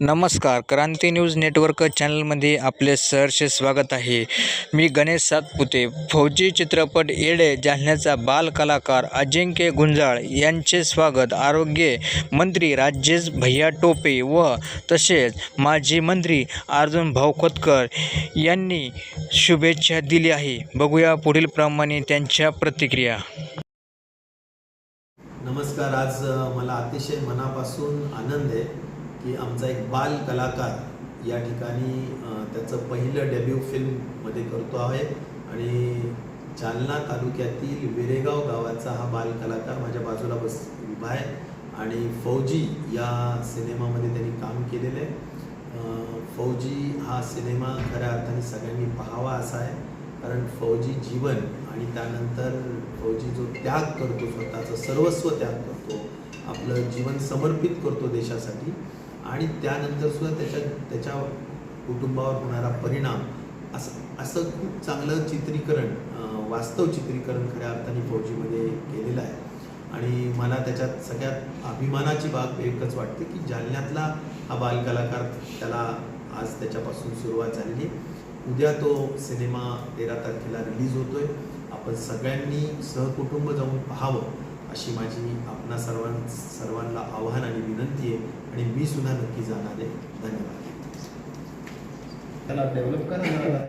नमस्कार क्रांती news network चॅनलमध्ये आपले सहर्ष स्वागत आहे. मी गणेश सातपुते फौजी चित्रपट येडे जालन्याचा बालकलाकार अजिंक्य गुंजाळ यांचे स्वागत आरोग्य मंत्री राजेश भैया टोपे व तसेच माजी मंत्री अर्जुन भाऊ खोतकर यांनी शुभेच्छा दिली आहे. बघूया पुढील प्रमाणे त्यांच्या प्रतिक्रिया. नमस्कार आज मला अतिशय मनापासून आनंद आहे. की आमचा एक बाल कलाकार या ठिकाणी त्याचं पहिलं डेब्यू फिल्ममध्ये करतो आहे. आणि जालना तालुक्यातील विरेगाव गावाचा हा बाल कलाकार माझ्या बाजूला बस उभा आहे. आणि फौजी या सिनेमामध्ये त्यांनी काम केलेलं आहे. फौजी हा सिनेमा खऱ्या अर्थाने सगळ्यांनी पाहावा असा आहे. कारण फौजी जीवन आणि त्यानंतर फौजी जो त्याग करतो स्वतःचं सर्वस्व त्याग करतो आपलं जीवन समर्पित करतो देशासाठी. आणि त्यानंतर सुद्धा त्याच्या त्याच्या कुटुंबावर होणारा परिणाम असं असं खूप चांगलं चित्रीकरण वास्तव चित्रीकरण खऱ्या अर्थाने फौजीमध्ये केलेलं आहे. आणि मला त्याच्यात सगळ्यात अभिमानाची बाब एकच वाटते की जालन्यातला हा बालकलाकार त्याला आज त्याच्यापासून सुरुवात झालेली उद्या तो सिनेमा तेरा तारखेला रिलीज होतोय. आपण सगळ्यांनी सहकुटुंब जाऊन पाहावं. अशी माझी आपणा सर्वां सर्वांना आव्हान आणि विनंती आहे आणि मी सुद्धा नक्की जाणार आहे. धन्यवाद. त्याला डेव्हलप करा.